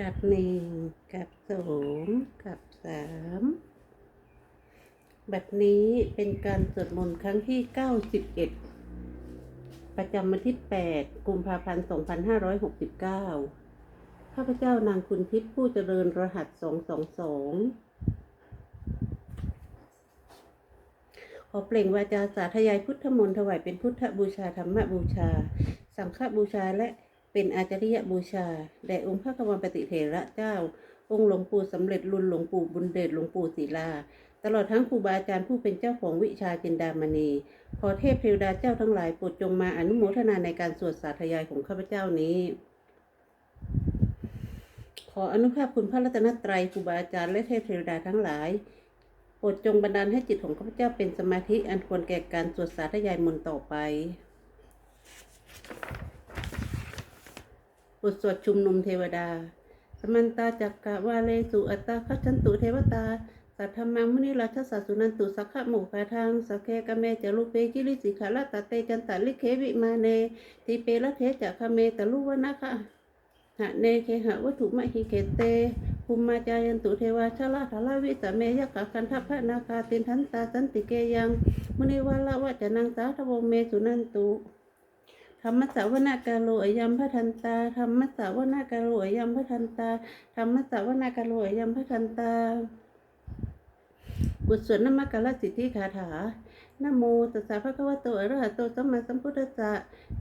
กับหนึ่งกับสองกับสามแบบนี้เป็นการสวดมนต์ครั้งที่เก้าสิบเอ็ดประจำวันที่แปดกุมภาพันธ์สองพันห้าร้อยหกสิบเก้าข้าพเจ้านางคุณทิพย์ผู้เจริญรหัสสองสองสองขอเปล่งวาจาสาธยายพุทธมนต์ถวายเป็นพุทธบูชาธรรมบูชา สังฆบูชาและ เป็นอาจาริยบูชาแด่องค์พระกวาปฏิเถระเจ้า องค์หลวงปู่สำเร็จรุนหลวงปู่บุญเดชหลวงปู่ศิลา ตลอดทั้งครูบาอาจารย์ผู้เป็นเจ้าของวิชาจินดามณี ขอเทพเทวดาเจ้าทั้งหลายโปรดจงมาอนุโมทนาในการสวดสาธยายของข้าพเจ้านี้ ขออนุภาพคุณพระรัตนตรัยครูบาอาจารย์และเทพเทวดาทั้งหลายโปรดจงบันดาลให้จิตของข้าพเจ้าเป็นสมาธิอันควรแก่การสวดสาธยายมนต์ต่อไป บทสวดชุมนุมเทวดา สมันตาจักกะวาเลสุอัตตาคัจฉันตุเทวตา สัทธรรมังมุนิราชสัสสุนันตุสักขะโมคาทางสักเคกะเมจารุเปกิริสิขาลตะเตจันตะลิเควิมาเนติเปละเทจักขะเมตะลุวนะคะหะเนเคหะวัตถุมะหิเกเตภูมิมาจายันตุเทวาชะละทะละวิสะเมยะกะคันทัพพะนาคาตินทันตาสันติเกยังมุนิวาละวะจะนังสาทวงเมสุนันตุ ธรรมสาวนากาโลอยัมพระทันตาธรรมสาวนากาโลอยัมพระทันตาธรรมสาวนากาโลอยัมพระทันตาบทสวดนมกาลสิทธิคาถานโมตัสสะภะคะวะโตอะระหะโตสัมมาสัมพุทธัสสะ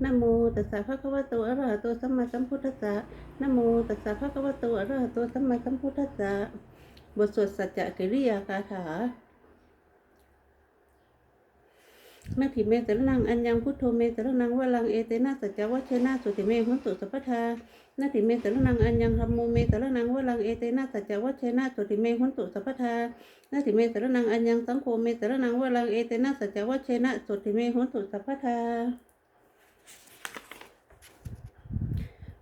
นโมตัสสะภะคะวะโตอะระหะโตสัมมาสัมพุทธัสสะนโมตัสสะภะคะวะโตอะระหะโตสัมมาสัมพุทธัสสะบทสวดสัจจะกิริยาคาถา นาทิเมตระนังอัญญังพุทโธเมตระนังวลังเอเตนะสัจจวัชเชนะสุติเมหุนตุสัพพทานาทิเมตระนังอัญญังธรรมโมเมตระนังวลังเอเตนะสัจจวัชเชนะสุติเมหุนตุสัพพทานาทิเมตระนังอัญญังสังโฆเมตระนังวลังเอเตนะสัจจวัชเชนะสุติเมหุนตุสัพพทา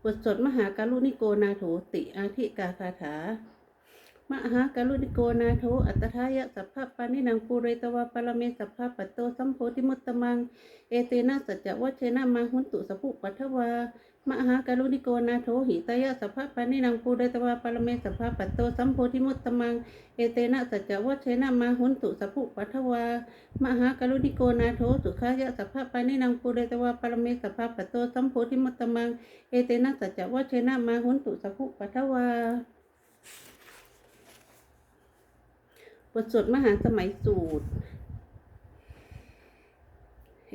บทสวดมหาการุณิโกนาโถติอาทิกาคาถา มหาการุณิโกนาโทอัตถายะสัพพะปานินังปูเรตวาปรเมสัพพะปัตโตสัมโพธิมุตตมัง เอเตนะสัจจวัชนะมาหุนตุสัพพุปัทวามหาการุณิโกนาโทหิตายะสัพพะปานินังปูเรตวาปรเมสัพพะปัตโตสัมโพธิมุตตมัง เอเตนะสัจจวัชนะมาหุนตุสัพพุปัทวามหาการุณิโกนาโทสุขายะสัพพะปานินังปูเรตวาปรเมสัพพะปัตโตสัมโพธิมุตตมัง เอเตนะสัจจวัชเชนะมาหุนตุสัพพุปัทวา บทสวดมหาสมัยสูตร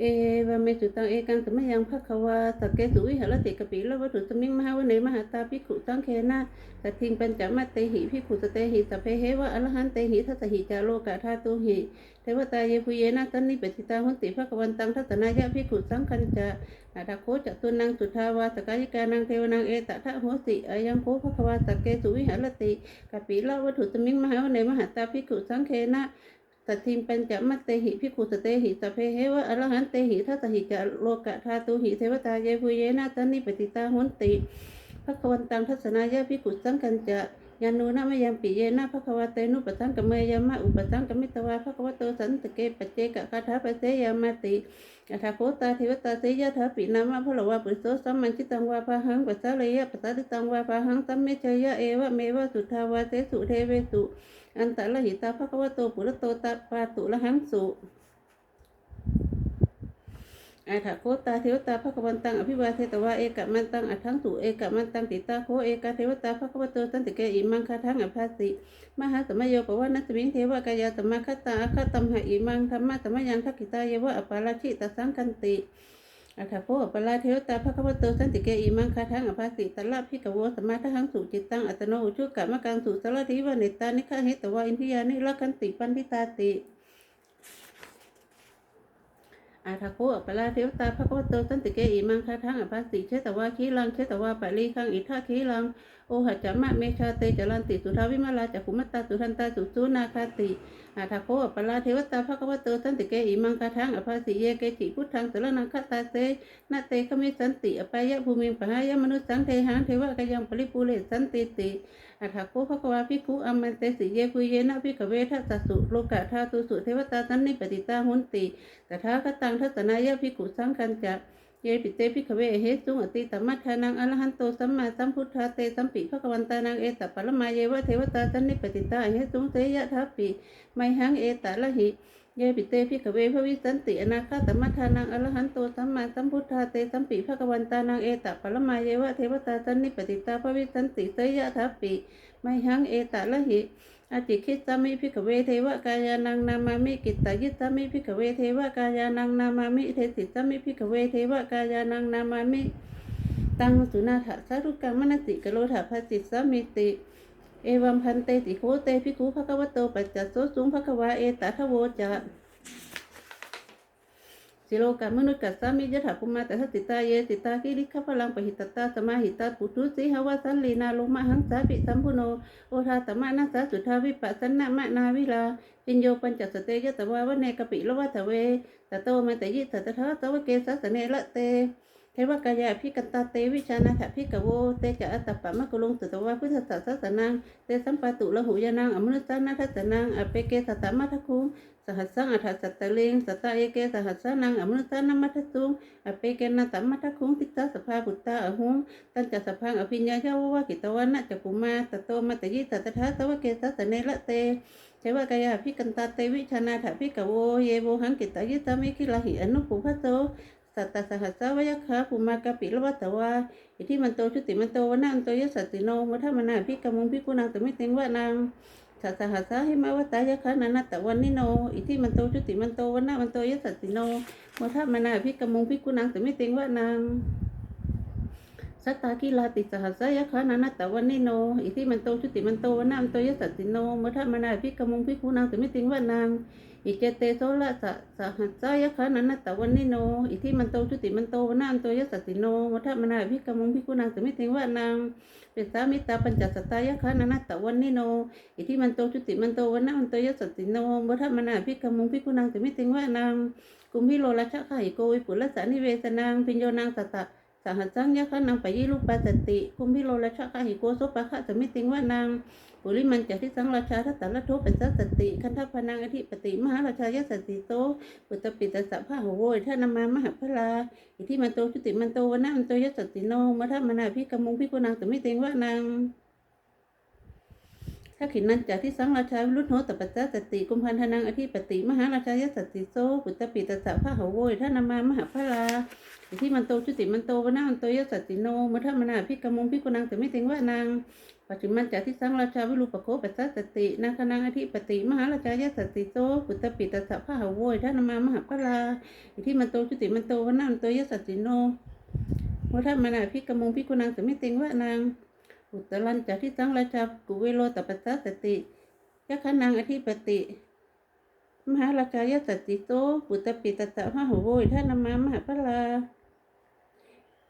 เอวาเมสุตังเอกังสมยังภะควาสกเกสุวิหารติกปิละวัตถุสมิงมหาวเนมหาตาภิขุสังเคนะสัทธิงปัญจมัตเตหิภิขุสเตหิสัพเพเหวะอรหันเตหิทัสสหิจาโลกะธาตุหิเทวตาเยพุเยนะตันนิปติตาหุนติภะควันตังทัศนายะภิขุสังคัญจะอาตาโคจตุนังสุทาวาสกายิกานังเทวนังเอตทะโหสิอายังโคภะควาสกเกสุวิหารติกปิละวัตถุสมิงมหาวเนมหาตาภิขุสังเคนะ ตทิมปัญจมัตเตหิพิคุสเตหิสพเพเหวะอรหันเตหิทัสหิจะโลกะธาตุหิเทวตาเยภูเยนาตันนิปติตาหุนติพระควันตังทัศนายะพิคุสังกันจะ ยานุนะมยังปิเยนะภควเตนุปสังกเมยามะอุปสังกมิตวาภควโตสันตเกปเจกะคาถาปเสยามาติอัฏฐโคตาเทวตาเสยะถาปินามะพะละวะปุโสสัมมัญชิตังวาภาหังปัสสะเลยะปัสสะติตังวาภาหังสัมเมชยะเอวะเมวะสุทาวาเสสุเทเวสุอันตะละหิตาภควโตปุระโตตาปาตุละหังสุ อาถาโคตาเทวตาภควันตังอภิวาเทตวาเอกะมันตังอัทังสุเอกะมันตังติตาโคเอกะเทวตาภควโตสันติเกอิมังคาทังอภาสิมหาสมัยโยปวานัสมิงเทวกายาตมะคตาอาคตัมหะอิมังธรรมะสมัยยังทักขิตาเยวะอปาราชิตสังคันติอัฏฐโพอปลาเทวตาภควโตสันติเกอิมังคาทังอภาสิตละพิกโวสมาทังสุจิตตังอัตโนอุชุกะมะกังสุสละทิวะเนตานิฆาเหตวาอินทิยานิละคันติปันทิตาติ อาทาโคอปลาเทวตาภควโตสันติเกอิมังคาทังอภาสิเชตวาคีลังเชตวาปะลีคังอิทาคีลังโอหัจจมะเมชาเตจรันติสุทาวิมาลาจักขุมัตตาสุทันตาสุสุนาคาติอาทาโคอปลาเทวตาภควโตสันติเกอิมังคาทังอภาสิเยเกจิพุทธังสรนังคตาเสนาเตขมิสันติอปายะภูมิปหายะมนุสังเทหังเทวะกยังปริปูเรสันติติ อัฏฐโคภควาภิกขุอมันเตสิเยปุเยนะภิกขเวทัสสุโลกะธาตุสุเทวตาสันนิปติตาหุนติตถาคตังทัศนายะภิกขุสังคัญจะเยปิเตพิขเวเหสุงอติตมัทานังอรหันโตสัมมาสัมพุทธาเตสัมปิภะควันตานังเอตปะละมาเยวะเทวตาสันนิปติตาเหสุงเตยะทัพปิไมหังเอตละหิ เยปิเตพิขเวภวิสันติอนาคาตมัทานังอรหันโตสัมมาสัมพุทธาเตสัมปิภะคะวันตานังเอตปะละมายวะเทวตาสันนิปติตาภวิสันติเตยะทัพปิไมหังเอตละหิอจิคิสามิพิกเวเทวกายานังนามามิกิตตายิสามิพิกเวเทวกายานังนามามิเทสิสามิพิกเวเทวกายานังนามามิตังสุนาถะสารุกังมนติกโลถะภาสิสามิติ เอวัมพันเตติโคเตพิคุภะคะวะโตปัจจัสโสสุงภะคะวะเอตทะโวจะสิโลกามนุษย์กัสสามิยถาภุมาแต่สติตาเยสิตาคิริขพลังปหิตตาสมาหิตาปุถุสีหวสันลีนาโลมาหังสาปิสัมพุโนโอทาตมะนัสสะสุทาวิปัสสนะมะนาวิลาปิญโยปัญจสเตยะตวาวะเนกปิละวัตเวตโตมันตยิตตถาตวะเกสัสเนละเต เทวกายาพิกันตาเตวิชานาถพิกโวเตจะอัตตปะมะกุลงสุตวะพุทธสัสสะนังเตสัมปตุละหุยานังอมนุสสานาทัสนังอเปเกสัตตมัทคุงสหัสสังอัฏฐสัตตะเลงสัตตะเอเกสหัสสานังอมนุสสานามัทตุงอเปเกนัตตมัทคุงติตาสภาบุตตาอหุงตันจัสพังอภิญญาเจ้าวะกิตวันะจักุมาตโตมัตยิตตถาสวะเกสัสเนละเตเทวกายาพิกันตาเตวิชนาถาพิกโวเยโวหังกิตายิตามิคิลาหิอนุปุพะโต สัตตสหัสสาวยคาภูมากปิลวัตวาอิทิมันโตชุติมันโตวนาอันโตยสัตติโนมัทมนาพิกมุงพิกุนังตมิเตงวะนางสัตสหัสสาหิมาวตายะขานันตะวันนิโนอิทิมันโตชุติมันโตวนาอันโตยสัตติโนมัทมนาพิกมุงพิกุนังตมิเตงวะนางสัตตากิลาติสหัสสายะขานานัตะวันนิโนอิทิมันโตชุติมันโตวนามันโตยสัตติโนมัทมนาพิกมุงพิกุนังตมิติงวานาง อิเจเตโสละสะสหัสสายะขานานัตตะวันนิโน อิทิมันโตชุติมันโตวนามันโตยสัตติโนมัทมนาพิกมงพิกุนังตมิติงวานางเปสามิตาปัญจสตายะขานานัตตะวันนิโน อิทิมันโตชุติมันโตวนามันโตยสัตติโนมัทมนาพิกมงพิกุนังตมิติงวานางกุมพิโลละชะไข่โกวิปุละสานิเวสนางพิญโยนางสัตตะ สหัสสังยะขะนางปยิรูปปัสสติคุมพิโลละชะคะหิโกโสปะคะสมิติงว่านางปุริมันจะทิสังราชาทัตตะละทุเป็นสัสติคันทพนังอธิปติมหาราชายสสติโตปุตตปิตสสะพะโหโวยท่านามามหาพลาอิทิมันโตชุติมันโตวนะมันโตยสสติโนมัทมนาพิกมุงพิกุนางสมิติงว่านาง ถ้าขินนันจากที่สังราชาวิรุธโหตปัจจสติกุมพันธนังอธิปติ มหาราชายสติโซปุตตปิตสสะพระหโวยท่านามามหาพลาอิที่มันโตชุติมันโตวนามันโตยสติโนมัทมนาพิกมงพิกุนังแต่ไม่ถึงว่านางปัจจุบันจากที่สังราชาวิรูปโคปัสสสตินาคนังอธิปติมหาราชายสติโตปุตตปิตสสะพระหโวยท่านามามหาพลาอิที่มันโตชุติมันโตวนามันโตยสติโนมัทมนาพิกมงพิกุนังแต่ไม่ถึงว่านาง อุตรันจากที่สังราชากุเวโลตปัสสสติยะคนังอธิปติ มหาราชายสติโตปุตตปิตสสะพะหโวยท่านมามหาพลา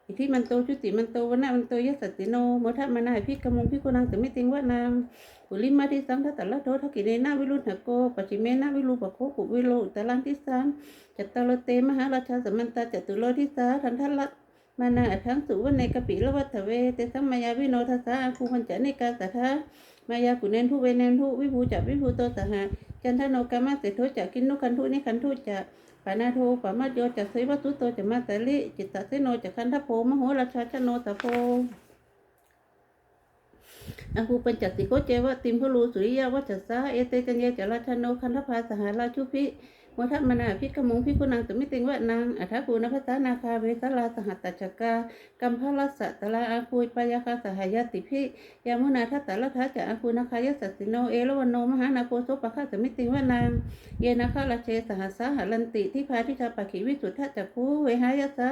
อิทิมันโตชุติมันโตวนะมันโตยสติโนโมทะมานาพิกมุงพิกุนังแต่ไม่ติงว่านางปุริมาทิสังทัตตะละโททักิเนนาวิรุณหโกปัจจิเมนาวิรูปโคกุวิโลอุตลังทิสังจัตตะโลเตมหาราชาสมันตาจตุโลทิสาทันทัลละ มานาอัทังสุวรรณในกปิละวัตเวเตสัมมายาวิโนทัสสะอคูปัญจเนกาสัทธามายากุเนนทุเวเนนทุวิภูจักวิภูโตสหะจันทโนกามาเสโทจักกินนุคันทุนิคันทุจักปานาโทปามาโยจักเสวัตุโตจะมาตะลิจิตตเสโนจักคันทโพมโหราชาชโนตะโพอาภูปัญจสิโกเจวะติมพลูสุริยาวัจสาเอเตจันเยจราชโนคันทภาสหาราชุพิ โมทัมนาพิกมุงพิกุนังตมิติงวะนางอัฐภูนภัสสานาคาเวสลาสหัตตชกากัมพลัสสะตลาอาคุยปยาคาสหายติพิยามุนาทัตตะละทัจะอาคูนาคายสัสสิโนเอลวันโนมหานาโคโสปะคะสมิติงวะนางเยนะคาราเชสหัสสาหลันติที่พาทิชาปะขิวิสุทธะจักคูเวหายสะ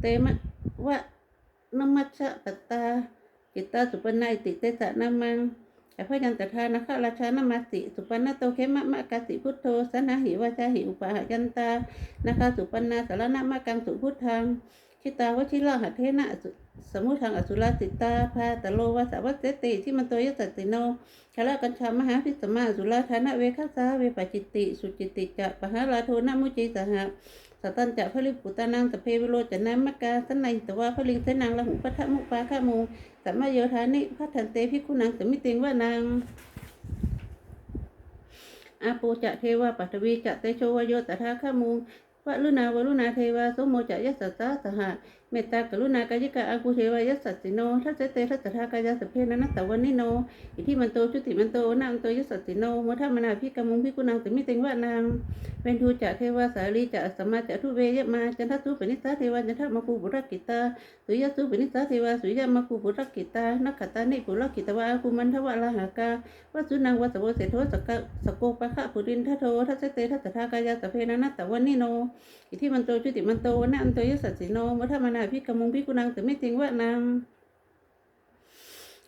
เตมะวะนมัชชะปตตาจิตตาสุปนัยติเตสะนามัง อภยันตทานะคะราชานามาสิสุปนโตเขมะมะกาสิพุทโธสนะหิวาจาหิอุปาหยันตานะคะสุปนนาสารณะมะกังสุพุทธังชิตาวชิลาหัตเทนะสุสมุทังอสุราสิตาพาตะโลวาสาวัสเตติที่มันโตยสัตติโนชละกัญชามหาพิสมาสุราธานะเวคัสาเวปจิติ สุจิตติจะปะหาราโทนะมุจิสหะ สตันจะพระลิปุตานังสพเพวิโรจนามกาสันในตวาพระลิงเสนังละหุปัทมุปาข้ามูสัมมาโยธานิพัทันเตพิคุนังสมิติงว่านางอาปูจะเทวาปัทวีจะเตโชวโยตถาข้ามูวะลุนาวะลุนาเทวาสมโมจะยัสสะสะสหะ เมตตากรุณากายิกาอากูเทวายัสสะสิโนทัสสะเตทัสสะทากายาสพเพนะนัตตะวันนิโน อิทิมันโตชุติมันโตนางโตยสสติโนมทมนาพิกามุงพิกุนางสมิเตงวะนางเป็นทูจะเทวาสาลีจะสมาจะทุเวยมาจันทสุปนิสาเทวาจันทมาคูบุรกิตาสุยสุปนิสาเทวาสุยมาคูบุรกิตานักขตานิปุรกิตวาคุมันทวะลาหากาวสุนางวัสวเสโทสกสโกปะคะปุรินทโททัสเตทัสทากายาสเพนะนัตตะวันนิโน อิทิมันโตชุติมันโตนะอันโตยสัสสิโนมทมนาพิกามุงพิกุนางสมิเตงวะนาง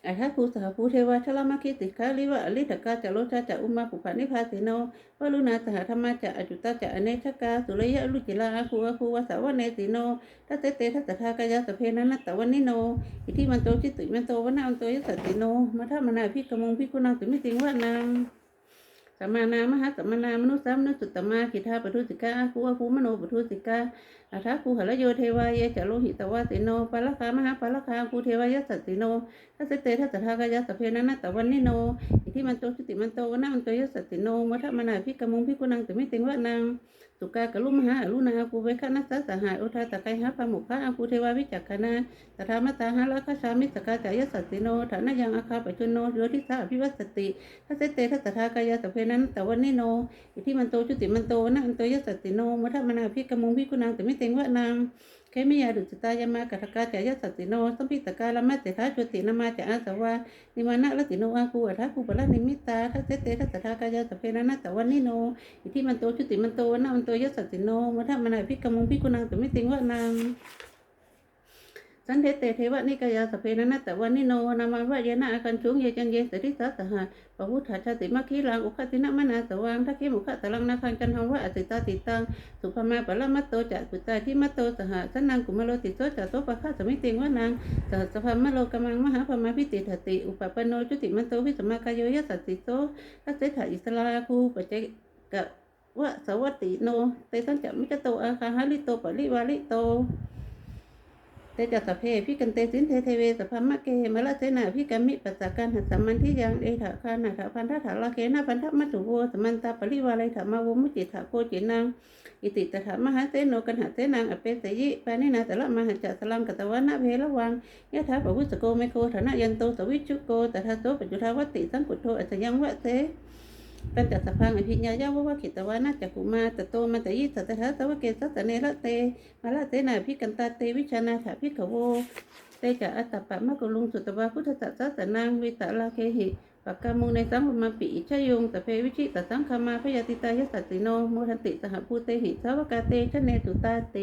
อาทัภูสหภูเทวาชลมาคิติคาลิวะอลิตกาจะโลชาจะอุมาปุปานิพาสิโนวาลุนาสหธรรมาจะอจุตาจะอเนชกาสุรยะลุจิลาอาคูอาคูวาสาวะเนติโนทัสเตเตทัสสะทากายาสเพนันตะวันนิโน อิทิมันโตจิตุมันโตวนาอันโตยสัตติโนมาทามนาพิกมงพิกุนังตุมิติงวะนาง สัมมานามหาสัมมานามนุสัมนุสุตตมาคิทาปทุสิกาคูอาคูมโนปทุสิกาอาทาคูหละโยเทวายะจะโลหิตวาสิโนปัลคามหาปัลคาคูเทวายะสัตติโนทัสเตทัสทากายาสเพนันตะวันนิโน ทิมันโตชุติมันโตวนามันโตยสติโนมัทมนาพิกมงพิกุนังแตุมิติงวะนางสุกากะลุมหาอรุณาคูเวคะนัสสะสหายอุทาตะไคหาปะมุขะอาคูเทวาวิจักขณาตถามตาหาละคชามิสกาจายสติโนฐานะยังอาคาปจุนโนโยทิสาอภิวัสติทัสเตทัสทากายาสเพนันตะวันนิโนอิทิมันโตชุติมันโตวนามันโตยสติโนมัทมนาพิกมงพิกุนังแตุมิติงวะนาง เคมิยาดุจตายามากัตกาจายสัตติโนสัมพิตกาลมัสเสทาจุตินามาจาอาสวานิมานะละติโนอาคูอัฏฐาคูปะละนิมิตาทัสเตเตทัสทากายาสเพนะนะตะวันนิโนอิทิมันโตจุติมันโตนะมันโตยสัตติโนมัทมนาพิกมุงพิกุนังตุมิติงวะนัง สันเทเตเทวะนิกายาสเพนะนะตะวันนิโนนามาว่าเยนะอาคันชุงเยจันเยสริสัสหะปะพุทธาชาติมัคคีลังอุคตินะมนาสวังทักขิมุขะตะลังนาคังจันหังวะอสิตาติตังสุภมาปะละมัตโตจะปุตตาที่มัตโตสหสันนังกุมารโลติโตจะโตปะฆาสมิติงวะนางสหสภามะโลกมังมหาพมาพิติถติ อุปปโนจุติมันโตวิสมากายโยยสัสสิโตทัสเสถอิสลาคูปเจกะวะสวัตติโนเตสันจะมิจโตอาคาหาลิโตปะลิวาลิโต เตจัสะเพพิกันเตสินเทเทเวสภามะเกมละเสนาพิกามิปัสสกันหัสสัมมันทิยังเอถะคานาถะพันธะถาลาเคนะพันธะมัตถุโวสมันตาปริวาลัยถามาวุมุจิถาโคจินังอิติตถามหาเสโนกันหาเสนังอเปสยิปานินาต่ละมหาจัสลังกตวานะเพละวังยะถาปวุสโกเมโคฐานะยันโตสวิชุโกตถาโตปัจจุทาวติสังกุโทอัจยังวะเส ปัญจสพังอภิญญายาวะขิตวานะจักุมาตโตมันตยิสัตถะสวเกสัสเนละเตมาละเตนาพิกันตาเตวิชานาถาพิขโวเตจะอัตตปะมะกุลุงสุตวาพุทธสัสสนังวิตาลาเคหิปักกามุงในสังมาปิอิชยงตะเพวิชิตสังคามาพยาติตายสัตติโนโมทันติสหภูเตหิสาวกาเตชเนตุตาเต